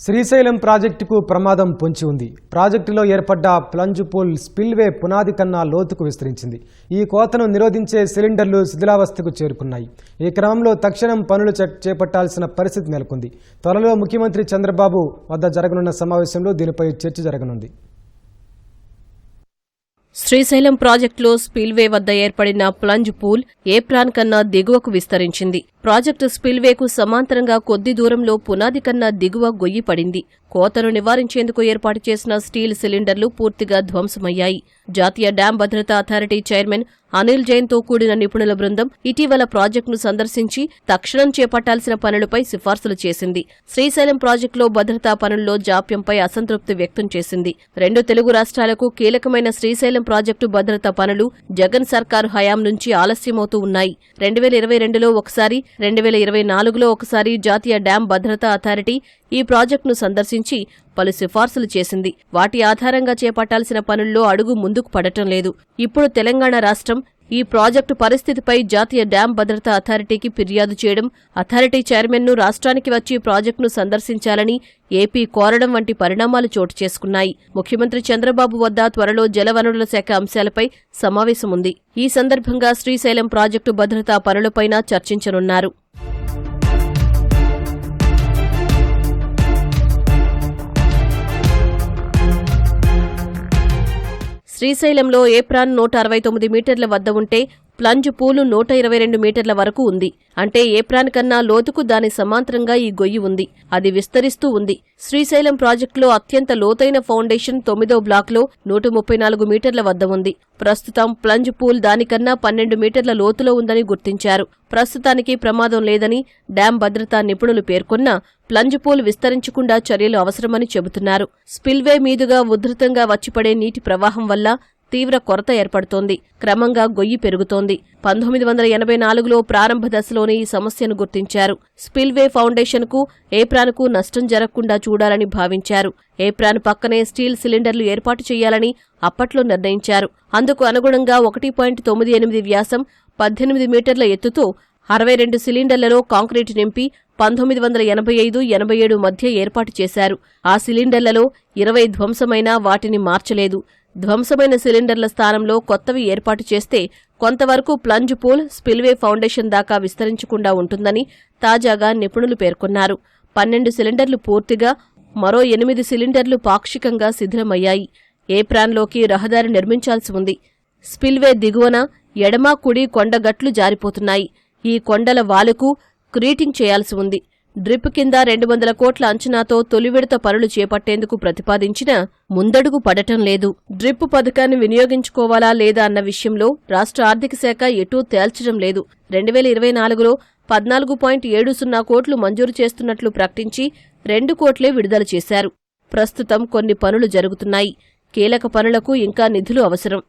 శ్రీశైలం ప్రాజెక్టుకు ప్రమాదం పొంచి ఉంది. ప్రాజెక్టులో ఏర్పడ్డ ప్లంజ్ పూల్ స్పిల్వే పునాది కన్నా లోతుకు విస్తరించింది. ఈ కోతను నిరోధించే సిలిండర్లు శిథిలావస్థకు చేరుకున్నాయి. ఈ క్రమంలో తక్షణం పనులు చే- చేపట్టాల్సిన పరిస్థితి నెలకొంది. త్వరలో ముఖ్యమంత్రి చంద్రబాబు వద్ద జరగనున్న సమావేశంలో దీనిపై చర్చ జరగనుంది. శ్రీశైలం ప్రాజెక్టులో స్పిల్వే వద్ద ఏర్పడిన ప్లంజ్ పూల్ ఏప్రాన్ కన్నా దిగువకు విస్తరించింది. ప్రాజెక్టు స్పిల్వేకు సమాంతరంగా కొద్ది దూరంలో పునాది కన్నా దిగువ గొయ్యి పడింది. కోతను నివారించేందుకు ఏర్పాటు చేసిన స్టీల్ సిలిండర్లు పూర్తిగా ధ్వంసమయ్యాయి. జాతీయ డ్యాం భద్రతా అథారిటీ చైర్మన్ అనిల్ జైన్తో కూడిన నిపుణుల బృందం ఇటీవల ప్రాజెక్టును సందర్శించి తక్షణం చేపట్టాల్సిన పనులపై సిఫార్సులు చేసింది. శ్రీశైలం ప్రాజెక్టులో భద్రతా పనుల్లో జాప్యంపై అసంతృప్తి వ్యక్తం చేసింది. రెండు తెలుగు రాష్ట్రాలకు కీలకమైన శ్రీశైలం ప్రాజెక్టు భద్రతా పనులు జగన్ సర్కారు హయాం నుంచి ఆలస్యమవుతూ ఉన్నాయి. రెండు వేల ఇరవై రెండులో ఒకసారి రెండు వేల ఇరవై నాలుగులో ఒకసారి జాతీయ డ్యాం భద్రతా అథారిటీ ఈ ప్రాజెక్టును సందర్శించి పలు సిఫార్సులు చేసింది. వాటి ఆధారంగా చేపట్టాల్సిన పనుల్లో అడుగు ముందుకు పడటం లేదు. ఇప్పుడు తెలంగాణ రాష్ట్రం ఈ ప్రాజెక్టు పరిస్థితిపై జాతీయ డ్యాం భద్రతా అథారిటీకి ఫిర్యాదు చేయడం అథారిటీ చైర్మన్ను రాష్ట్రానికి వచ్చి ప్రాజెక్టును సందర్శించాలని ఏపీ కోరడం వంటి పరిణామాలు చోటు చేసుకున్నాయి. ముఖ్యమంత్రి చంద్రబాబు వద్ద త్వరలో జలవనరుల శాఖ అంశాలపై సమావేశం ఉంది ఈ సందర్భంగా శ్రీశైలం ప్రాజెక్టు భద్రతా పనులపైన చర్చించనున్నారు. శ్రీశైలంలో ఏప్రాన్ నూట అరవై తొమ్మిది మీటర్ల వద్ద ఉంటే ప్లంజ్ పూలు నూట ఇరవై రెండు మీటర్ల వరకు ఉంది. అంటే ఏప్రాన్ కన్నా లోతుకు దాని సమాంతరంగా ఈ గొయ్యి ఉంది. అది విస్తరిస్తూ ఉంది. శ్రీశైలం ప్రాజెక్టులో అత్యంత లోతైన ఫౌండేషన్ తొమ్మిదో బ్లాక్లో నూట ముప్పై నాలుగు మీటర్ల వద్ద ఉంది. ప్రస్తుతం ప్లంజ్ పూల్ దానికన్నా పన్నెండు మీటర్ల లోతులో ఉందని గుర్తించారు. ప్రస్తుతానికి ప్రమాదం లేదని డ్యాం భద్రతా నిపుణులు పేర్కొన్నా ప్లంజ్ పూల్ విస్తరించకుండా చర్యలు అవసరమని చెబుతున్నారు. స్పిల్వే మీదుగా ఉధృతంగా వచ్చిపడే నీటి ప్రవాహం వల్ల తీవ్ర కొరత ఏర్పడుతోంది. క్రమంగా గొయ్యి పెరుగుతోంది. పంతొమ్మిది వందల ఎనభై నాలుగులో ప్రారంభ దశలోనే ఈ సమస్యను గుర్తించారు. స్పిల్వే ఫౌండేషన్కు ఏప్రాన్కు నష్టం జరగకుండా చూడాలని భావించారు. ఏప్రాన్ పక్కనే స్టీల్ సిలిండర్లు ఏర్పాటు చేయాలని అప్పట్లో నిర్ణయించారు. అందుకు అనుగుణంగా ఒకటి పాయింట్ తొమ్మిది ఎనిమిది వ్యాసం పద్దెనిమిది మీటర్ల ఎత్తుతో అరవై రెండు సిలిండర్లలో కాంక్రీట్ నింపి పంతొమ్మిది వందల ఎనభై ఐదు ఎనభై ఏడు మధ్య ఏర్పాటు చేశారు. ఆ సిలిండర్లలో ఇరవై ధ్వంసమైనా వాటిని మార్చలేదు. ధ్వంసమైన సిలిండర్ల స్థానంలో కొత్తవి ఏర్పాటు చేస్తే కొంతవరకు ప్లంజ్ పూల్ స్పిల్వే ఫౌండేషన్ దాకా విస్తరించకుండా ఉంటుందని తాజాగా నిపుణులు పేర్కొన్నారు. పన్నెండు సిలిండర్లు పూర్తిగా మరో ఎనిమిది సిలిండర్లు పాక్షికంగా శిథిలమయ్యాయి. ఏప్రాన్లోకి రహదారి నిర్మించాల్సి ఉంది. స్పిల్వే దిగువన ఎడమ కుడి కొండగట్లు జారిపోతున్నాయి. ఈ కొండల వాలుకు క్రీటింగ్ చేయాల్సి ఉంది. డ్రిప్ కింద రెండు వందల కోట్ల అంచనాతో తొలి విడత పనులు చేపట్టేందుకు ప్రతిపాదించిన ముందడుగు పడటం లేదు. డ్రిప్ పథకాన్ని వినియోగించుకోవాలా లేదా అన్న విషయంలో రాష్ట్ర ఆర్థిక శాఖ ఎటూ తేల్చడం లేదు. రెండు వేల ఇరవై నాలుగులో పద్నాలుగు పాయింట్ ఏడు సున్నా కోట్లు మంజూరు చేస్తున్నట్లు ప్రకటించి రెండు కోట్లే విడుదల చేశారు. ప్రస్తుతం కొన్ని పనులు జరుగుతున్నాయి. కీలక పనులకు ఇంకా నిధులు అవసరం.